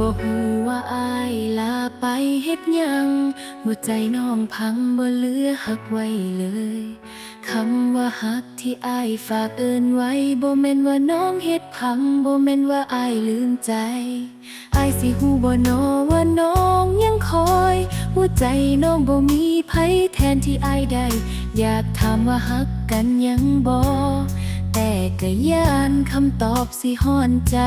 บอายลาไปเฮ็ดยังหัวใจน้องพังบ่เหลือหักไว้เลยคำว่าฮักที่อายฝากเอินไว้บ่แม่นว่าน้องเฮ็ดพังบ่แม่นว่าอายลืมใจอายสิฮู้บ่นอว่าน้องยังคอยหัวใจน้องบ่มีไผแทนที่อายได้อยากถามว่าฮักกันยังบ่แต่ก็ย่านคำตอบสิฮ้อนใจ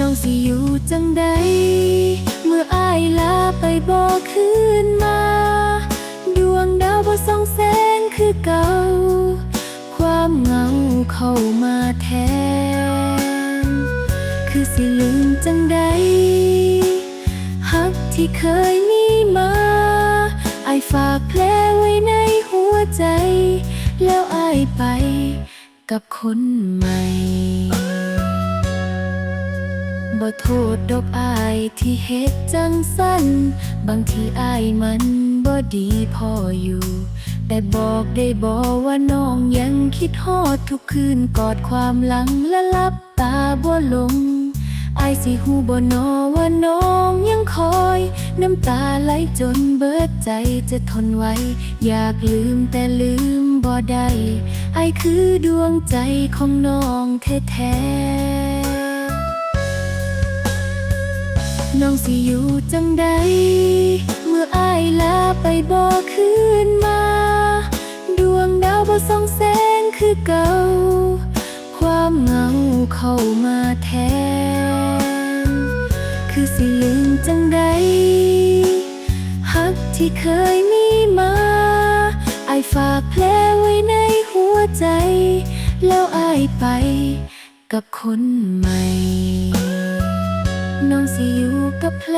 น้องสิอยู่จังใด เมื่ออายลาไปบ่คืนมา ดวงดาวบ่ส่องแสงคือเก่า ความเหงาเข้ามาแทน คือสิลืมจังใดฮักที่เคยมีมาอายฝากแผลไว้ในหัวใจ แล้วอายไปกับคนใหม่ บ่โทษดอกอายที่เฮ็ดจังสั้น บางทีอายมันบ่ดีพออยู่ แต่บอกได้บ่ว่าน้องยังคิดฮอดทุกคืนกอดความหลังและลับตาบ่ลงอายสิฮู้บ่นอว่าน้องยังคอย น้ำตาไหลจนเบิดใจจะทนไว้ อยากลืมแต่ลืมบ่ได้อายคือดวงใจของน้องแท้ๆ น้องสิอยู่จังใด เมื่ออายลาไปบ่คืนมา ดวงดาวบ่ส่องแสงคือเก่า ความเหงาเข้ามาแทน คือสิลืมจังใดฮักที่เคยมีมาอายฝากแผลไว้ในหัวใจ แล้วอายไปกับคนใหม่น้องสิอยู่ กับแผล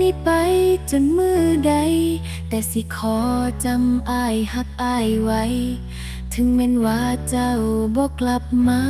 นี้ไปจนมือใด แต่สิขอจำอายหักอายไว้ ถึงแม้นว่าเจ้าบอกกลับมา